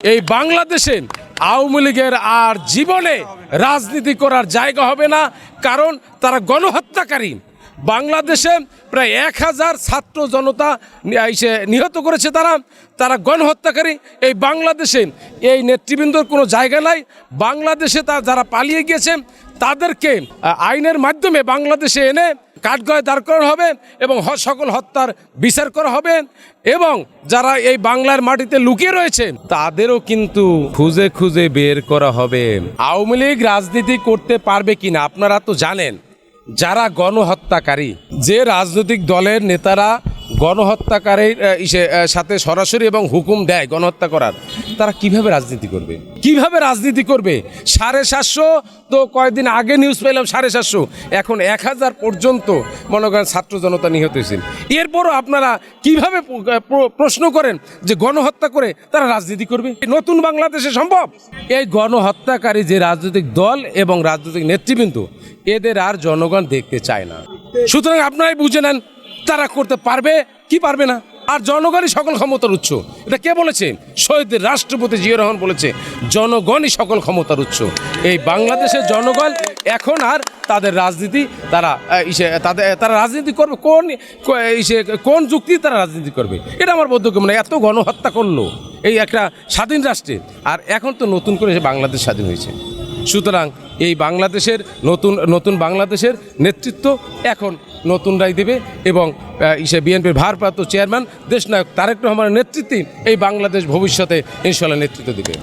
এই বাংলাদেশে আওয়ামী লীগের আর জীবনে রাজনীতি করার জায়গা হবে না, কারণ তারা গণহত্যাকারী। বাংলাদেশে প্রায় এক হাজার ছাত্র জনতা এসে নিহত করেছে তারা। তারা গণহত্যাকারী। এই বাংলাদেশে এই নেতৃবৃন্দর কোনো জায়গা নাই। বাংলাদেশে তা যারা পালিয়ে গিয়েছে তাদেরকে আইনের মাধ্যমে বাংলাদেশে এনে কাঠগড়ায় দাঁড় করানো হবে এবং সকল হত্যার বিচার করা হবে এবং যারা এই বাংলার মাটিতে লুকিয়ে রয়েছে, তাদেরও কিন্তু খুঁজে খুঁজে বের করা হবে। আওয়ামী লীগ রাজনীতি করতে পারবে কিনা আপনারা তো জানেন, যারা গণহত্যাকারী, যে রাজনৈতিক দলের নেতারা গণহত্যাকারীর সাথে সরাসরি এবং হুকুম দেয় গণহত্যা করার, তারা কীভাবে রাজনীতি করবে? কীভাবে রাজনীতি করবে? সাড়ে সাতশো তো কয়েকদিন আগে নিউজ পেলাম, সাড়ে সাতশো। এখন এক হাজার পর্যন্ত, মনে করেন, ছাত্র জনতা নিহত হয়েছেন। এরপরও আপনারা কীভাবে প্রশ্ন করেন যে গণহত্যা করে তারা রাজনীতি করবে? নতুন বাংলাদেশে সম্ভব? এই গণহত্যাকারী যে রাজনৈতিক দল এবং রাজনৈতিক নেতৃবৃন্দ, এদের আর জনগণ দেখতে চায় না। সুতরাং আপনারাই বুঝে নেন তারা করতে পারবে, কি পারবে না? আর জনগণই সকল ক্ষমতার উৎস। এটা কে বলেছে? শহীদ রাষ্ট্রপতি জিয়া রহমান বলেছে, জনগণই সকল ক্ষমতার উৎস। এই বাংলাদেশের জনগণ এখন আর তাদের রাজনীতি, তারা তাদের, তারা রাজনীতি করবে, কোন কোন যুক্তি তারা রাজনীতি করবে? এটা আমার বোধগম্য মানে এত গণহত্যা করল এই একটা স্বাধীন রাষ্ট্রে। আর এখন তো নতুন করে বাংলাদেশ স্বাধীন হয়েছে। সুতরাং এই বাংলাদেশের নতুন নতুন বাংলাদেশের নেতৃত্ব এখন নতুনরাই দেবে এবং ইসে বিএনপির ভারপ্রাপ্ত চেয়ারম্যান দেশনায়ক তারেক রহমানের নেতৃত্বে এই বাংলাদেশ ভবিষ্যতে ইনশাল্লাহ নেতৃত্ব দেবে।